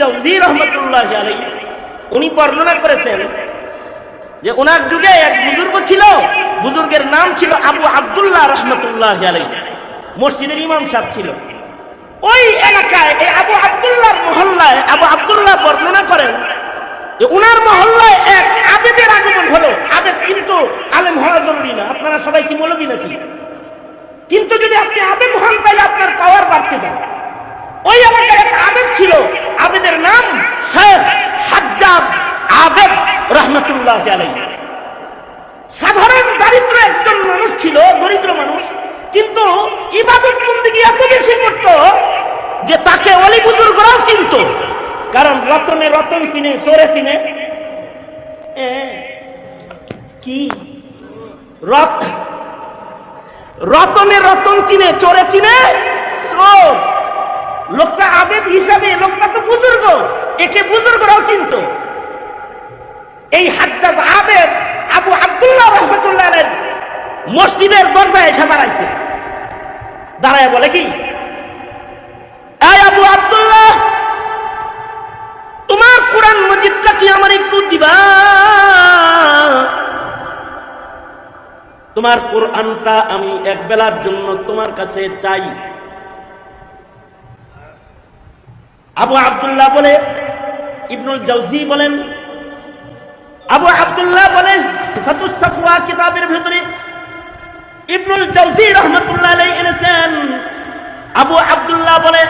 জাউজি রহমতুল্লাহ আলাই উনি বর্ণনা করেছেন যে ওনার যুগে এক বুজুর্গ ছিল, বুজুর্গের নাম ছিল আবু আব্দুল্লাহ রহমতুল্লাহ আলাই মসজিদের ইমাম সাহেব ছিল। ওই এলাকায়, এই আবু আব্দুল্লাহর মহল্লায়, আবু আব্দুল্লাহ বর্ণনা করেন যে উনার মহল্লায় এক আবেদের আগমন হলো। আবেদ কিন্তু আলেম হওয়া জরুরি না। আপনারা সবাই কি বলবি নাকি? কিন্তু যদি আপনি আবেদ হন, তাহলে আপনার পাওয়ার বাড়তে পারে। ওই এলাকায় এক আবেদ ছিল আবেদের নাম শেখ হাজ্জাজ আবেদ রহমতুল্লাহ সাধারণ দারিদ্র একজন মানুষ ছিল দরিদ্র মানুষ কিন্তু ইবাদত বন্দিগি এত বেশি করত যে তাকে অলি বুজুর্গরাও চিনত। কারণ রতনে রতন চিনে সোরে এ, কি? রত রতনে রতন চিনে চোরে চিনে চোর। লোকটা আবেদ হিসাবে, লোকটা তো বুজুর্গ। একে বুজুর্গরাও চিনত। এই হাজ্জাজ আবেদ আবু আব্দুল্লাহ রহমতুল্লাহ মসজিদের দরজায় এসে দাঁড়াইছে। দাঁড়ায় বলে কি? আবু আব্দুল্লাহ, তোমার কোরআন মজিদটা কি আমার একটু দিবা? তোমার কোরআনটা আমি এক বেলার জন্য তোমার কাছে চাই। আবু আব্দুল্লাহ বলে, ইবনুল জাউজি বলেন, আবু আবদুল্লাহ বলে কিতাবের ভিতরে ইবনুল জাউজি রহমাতুল্লাহ আলাইহি এনেছেন। আবু আব্দুল্লাহ বলে,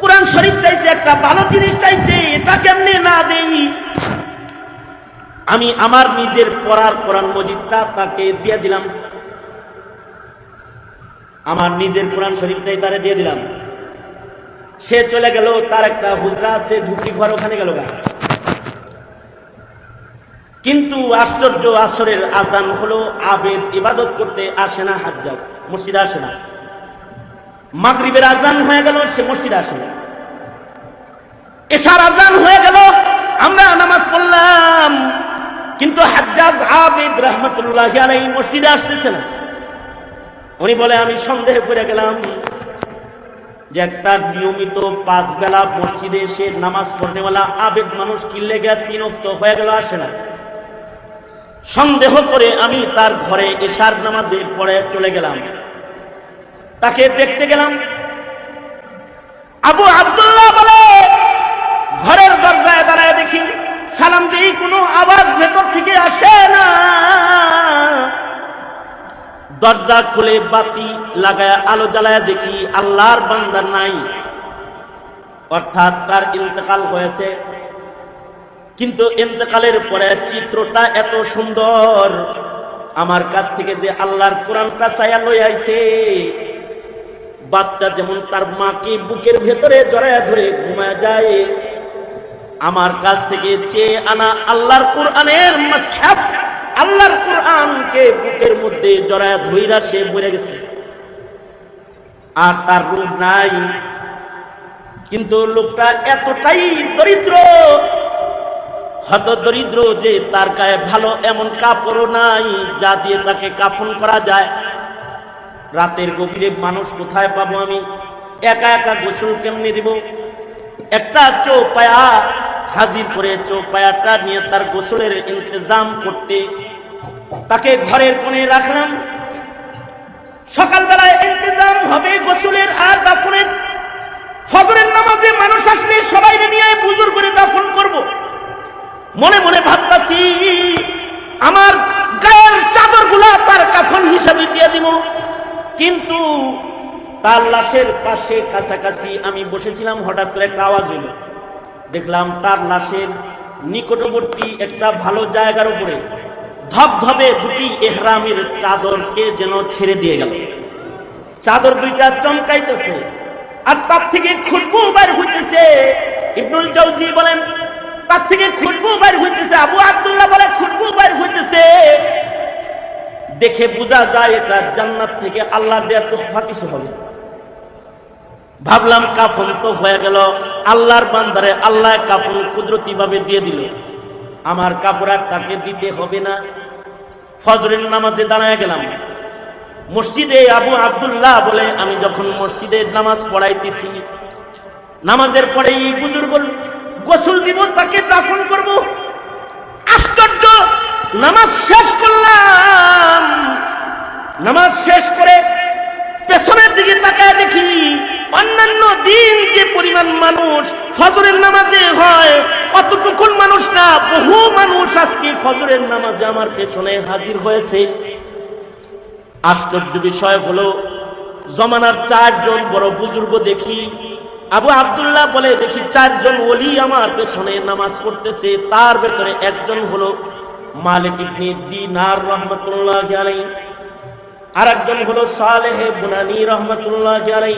কোরআন শরীফ চাইছে, একটা ভালো জিনিস চাইছে, এটা কেমনে না দেই? আমি আমার নিজের পড়ার কোরআন মজিদটা তাকে দিয়ে দিলাম। আমার নিজের কোরআন শরীফটাই তারে দিয়ে দিলাম। সে চলে গেল, তার একটা হুজরা আছে ঝুঁকি ঘর, ওখানে গেল কিন্তু আশ্চর্য আসরের আজান হলো, আবেদ ইবাদত করতে আসে না হাজ্জাজ, মসজিদে আসে না। মাগরিবের আজান হয়ে গেল, সে মসজিদে আসে না। এশার আজান হয়ে গেল, আমরা নামাজ পড়লাম, কিন্তু হাজ্জাজ আবেদ রহমতুল্লাহ আলাই মসজিদে আসতেছে না। উনি বলে, আমি সন্দেহ করে গেলাম। যে একটা নিয়মিত পাঁচ বেলা মসজিদে এসে নামাজ পড়নেওয়ালা আবেগ মানুষ কিনলে গিয়া তিন অক্ত হয়ে গেল, আসে না। সন্দেহ করে আমি তার ঘরে এশার নামাজে পড়ে চলে গেলাম। তাকে দেখতে গেলাম। আবু আব্দুল্লাহ বলে, ঘরের দরজায় দাঁড়ায় দেখি, সালাম দিই কোনো আওয়াজ ভেতর থেকে আসে না। দরজা খুলে বাতি লাগায় আলো জ্বালায় দেখি আল্লাহর বান্দা নাই। অর্থাৎ তার ইন্তেকাল হয়েছে। কিন্তু ইন্তেকালের পরে চিত্রটা এত সুন্দর। আমার কাছ থেকে যে আল্লাহর কোরআনটা চাইয়া লই আইছে, বাচ্চা যেমন তার মাকে বুকের ভেতরে জড়ায় ধরে ঘুমায় যায়, আমার কাছ থেকে চেয়ে আনা আল্লাহর কোরআনের মাসহাফ আল্লাহর কোরআনকে বুকের মধ্যে জড়ায় ধইরা সে মরে গেছে। আর তার রূপ নাই। কিন্তু লোকটা এতটাই দরিদ্র, হত দরিদ্র যে তার গায়ে ভালো এমন কাপড়ও নাই, যা দিয়ে তাকে কাফন করা যায়। রাতের গভীরে মানুষ কোথায় পাবো আমি? একা একা গোসল কেমনে দিব? একটা চৌপায়া, হাজির করে চৌপায়াটা নিয়ে তার গোসলের ইন্তজাম করতে তাকে ঘরের কোণে রাখলাম। সকালবেলায় ইন্তজাম হবে গোসলের আর দাফনের। ফজরের নামাজে মানুষ আসলে সবাই নিয়ে বুজুর করে দাফন করব। মনে মনে ভাবতাছি, আমার গায়ের চাদরগুলা তার কাফন হিসাবে দিয়ে দিব। কিন্তু তার লাশের পাশে কাছাকাছি আমি বসেছিলাম, হঠাৎ করে একটা আওয়াজ হইল। দেখলাম তার লাশের নিকটবর্তী একটা ভালো জায়গার উপরে ধবধবে দুটি এহরামের চাদরকে যেন ছেড়ে দিয়ে গেল। চাদর দুইটা চমকাইতেছে আর তার থেকে খুশবু বাইর হইতেছে। ইবনুল জাউজি বলেন, তার থেকে খুশবু বাইর হইতেছে, আবু আব্দুল্লাহ বলে খুশবু বাইর হইতেছে। দেখে বোঝা যায় এটা জান্নাত থেকে আল্লাহ দেয়া তোফা কিছু হবে ভাবলাম কাফন তো হয়ে গেল, আল্লাহর বান্দারে আল্লাহ কাফন কুদরতি ভাবে দিয়ে দিল। আমার কাপড় তাকে দিতে হবে না। ফজরের নামাজে দাঁড়ায় গেলাম। মসজিদে আবু আব্দুল্লাহ বলে, আমি যখন মসজিদের নামাজ পড়াইতেছি, নামাজের পরে এই বুজুর্গ গোসল দিব, তাকে দাফন করব। আশ্চর্য! নামাজ শেষ করলাম। নামাজ শেষ করে পেছনের দিকে তাকায় দেখি অন্যান্য দিন যে পরিমাণ মানুষ ফজরের নামাজে হয়। অতটুকুন মানুষ না, বহু মানুষ আজকে ফজরের নামাজে আমার পেছনে হাজির হয়েছে। আশ্চর্য বিষয় হলো, জমানার চারজন বড় বুজুর্গ দেখি, আবু আব্দুল্লাহ বলে, দেখি, চারজন ওলি আমার পেছনে নামাজ পড়তেছে। তার ভেতরে একজন হলো মালিক ইবনে দিনার রহমতুল্লাহ আলাইহি। আর একজন হলো সালেহে বুনানি রহমতুল্লাহ আলাই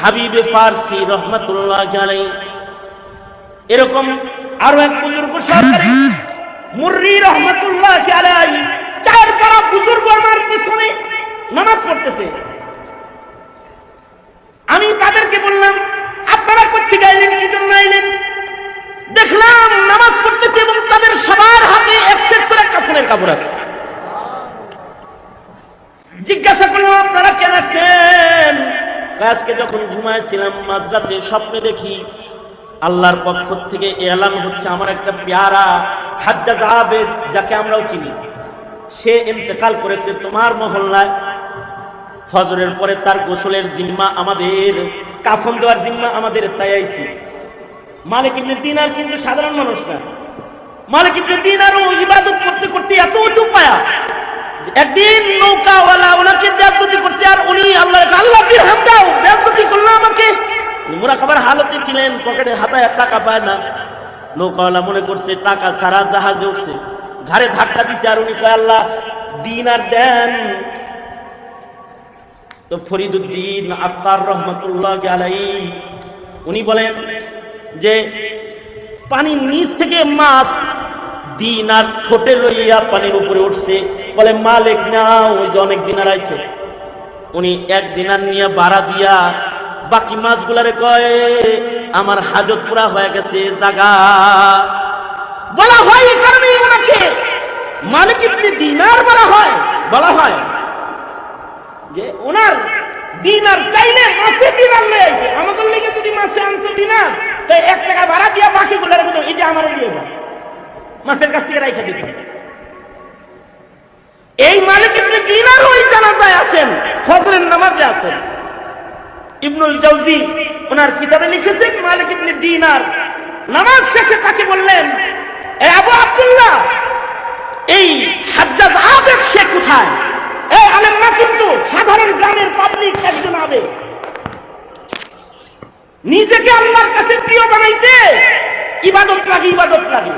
হাবিবে ফারসি রহমতুল্লাহ আলাই এরকম আরও এক বুজুর্গ সরকারি মুর্রি রহমতুল্লাহ চার পারা বুজুর্গ আমার পিছনে নামাজ পড়তেছে। আমি তাদেরকে বললাম, আপনারা কোথেকে আইলেন? কি জন্য আইলেন? দেখলাম নামাজ পড়তেছে এবং তাদের সবার হাতে এক সেট করে কাফনের কাপড় আছে। জিজ্ঞাসা করলাম, আপনারা কেন আসছেন? আজকে যখন ঘুমাইছিলাম মাঝরাতে স্বপ্নে দেখি আল্লাহর পক্ষ থেকে এলান হচ্ছে আমার একটা পেয়ারা হাজ্জাজ আবেদ, যাকে আমরাও চিনি। সে ইন্তেকাল করেছে তোমার মহল্লায়। ফজরের পরে তার গোসলের জিম্মা আমাদের, কাফন দেওয়ার জিম্মা আমাদের, তাই আইছি। মালিক ইবনে দিনার কিন্তু সাধারণ মানুষ না। মালিক ইবনে দিনারও ইবাদত করতে করতে এত উঁচু পায়া একদিন নৌকাওয়ালা ওনাকে বেয়াদতি করছে আর উনি আল্লাহ আল্লাহ দাও বেয়াদতি করল আমাকে। উনি মোরা খাবার হালতে ছিলেন, পকেটে হাতায় টাকা পায় না। নৌকাওয়ালা মনে করছে, টাকা সারা জাহাজে উঠছে। ঘাড়ে ধাক্কা দিছে আর উনি কয়, আল্লাহ, দিন আর দেন। তো ফরিদুদ্দিন আত্মার রহমতুল্লাহ আলাই উনি বলেন যে, পানির নিচ থেকে মাছ দিন আর ঠোঁটে লইয়া পানির উপরে উঠছে। বলে, মালিক, না, ওই যে অনেক দিনার আইছে। উনি, এক দিনার নিয়ে বাড়া দিয়া বাকি মাছগুলারে কয়, আমার হাজত পুরা হয়ে গেছে, জাগা। বলা হয় এই কারণে ওনাকে মালিক ইবনে দিনার বলা হয় বলা হয়। যে ওনার দিনার চাইলে মাসে দিনার লয়ে আইছে। আমাদের লেগে যদি মাসে আনতো দিনার, তাই এক টাকা ভাড়া দিয়া বাকি গুলার মধ্যে এই যে আমারে দিয়ে দাও মাসের কাছ থেকে রাইখা দিত এই মালিক ইবনে দিনার ওই জানাজায় আছেন, ফজরের নামাজে আছেন। ইবনুল জাওজি ওনার কিতাবে লিখেছেন মালিক ইবনে দিনার। নামাজ শেষে তাকে বললেন, এ আবু আব্দুল্লাহ, এই হাজ্জাজ আবেদ সে কোথায়? এই আলেম না কিন্তু সাধারণ গ্রামের পাবলিক একজন আবেদ। নিজেকে আল্লাহর কাছে প্রিয় বানাইতে ইবাদত লাগে ইবাদত লাগে।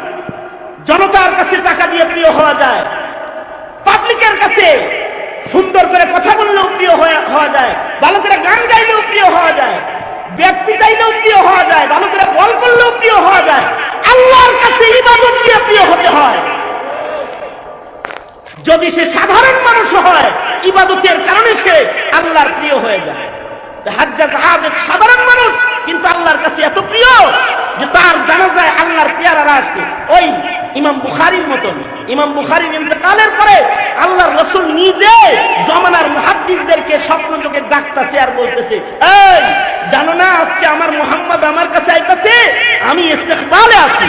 জনতার কাছে টাকা দিয়ে প্রিয় হওয়া যায়। সুন্দর করে কথা বললেও প্রিয় হওয়া যায়। ভালো করে গান গাইলেও প্রিয় হওয়া যায়। ব্যক্তি চাইলেও প্রিয় হওয়া যায়। ভালো করে বল করলেও প্রিয় হওয়া যায়। আল্লাহর কাছে ইবাদত দিয়ে প্রিয় হতে হয়। যদি সে সাধারণ মানুষ হয়, ইবাদতের কারণে সে আল্লাহর প্রিয় হয়ে যায়। হাজ্জাজ আবেদ সাধারণ মানুষ, কিন্তু আল্লাহর কাছে এত প্রিয় যে তার জানা যায় আল্লাহর পেয়ারারা আসছে ওই ইমাম বুখারির মতন। ইমাম বুখারির ইন্তেকালের পরে আল্লাহর রসুল নিজে জমানার মুহাদ্দিসদেরকে স্বপ্নযোগে ডাকতেছে আর বলতেছে, এই, জানো না আজকে আমার মোহাম্মদ আমার কাছে আইতাছে? আমি ইস্তেকবালে আছি।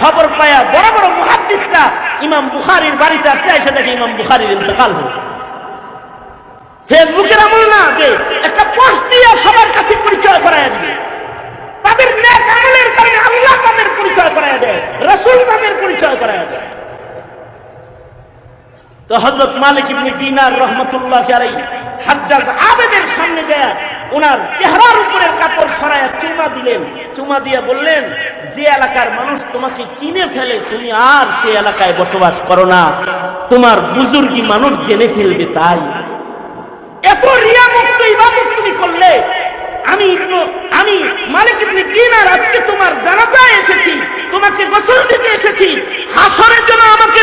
খবর পায়া বড় বড় মুহাদ্দিসরা ইমাম বুখারির বাড়িতে আসছে, এসে দেখে ইমাম বুখারির ইন্তেকাল হয়েছে। ফেসবুকের আমল না যে একটা পোস্ট দিয়ে সবার কাছে পরিচয় করায় দিবে তাদের নেক আমলের কারণে আল্লাহ তাদের পরিচয় করায় দেয় রসুল তাদের পরিচয় করায় দেয়। তো হজরত মালিক ইবনে দিনার রহমতুল্লাহ আলাই হাজ্জাজ আবেদের সামনে যায় ওনার চেহারার উপরের কাপড় সরায় চুমা দিলেন। চুমা দিয়ে বললেন, যে এলাকার মানুষ তোমাকে চিনে ফেলে, তুমি আর সে এলাকায় বসবাস করো না। তোমার বুজুর্গি মানুষ জেনে ফেলবে তাই। এত রিয়া মুক্ত ইবাদত আমি আমি মালিক ইবনে দিনার, আজকে তোমার জানাজায় এসেছি, তোমাকে গোসল দিতে এসেছি। হাসরের জন্য আমাকে